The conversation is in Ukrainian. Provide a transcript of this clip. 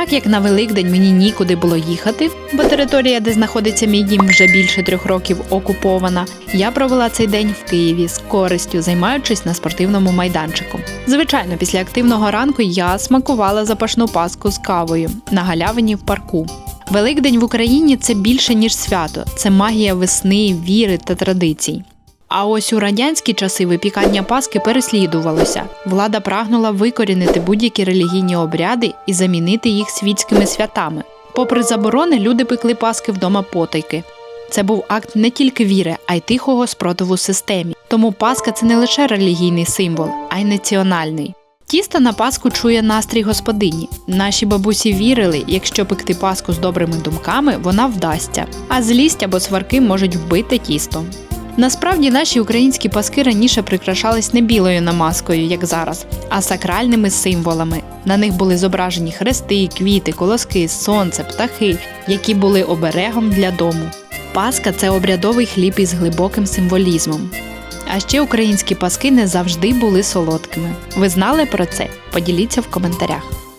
Так як на Великдень мені нікуди було їхати, бо територія, де знаходиться мій дім, вже більше трьох років окупована, я провела цей день в Києві з користю, займаючись на спортивному майданчику. Звичайно, після активного ранку я смакувала запашну паску з кавою на галявині в парку. Великдень в Україні це більше ніж свято, це магія весни, віри та традицій. А ось у радянські часи випікання Паски переслідувалося. Влада прагнула викорінити будь-які релігійні обряди і замінити їх світськими святами. Попри заборони, люди пекли Паски вдома потайки. Це був акт не тільки віри, а й тихого спротиву системі. Тому Пасха це не лише релігійний символ, а й національний. Тісто на Пасху чує настрій господині. Наші бабусі вірили, якщо пекти Пасху з добрими думками, вона вдасться, а злість або сварки можуть вбити тісто. Насправді наші українські паски раніше прикрашались не білою намазкою, як зараз, а сакральними символами. На них були зображені хрести, квіти, колоски, сонце, птахи, які були оберегом для дому. Паска це обрядовий хліб із глибоким символізмом. А ще українські паски не завжди були солодкими. Ви знали про це? Поділіться в коментарях.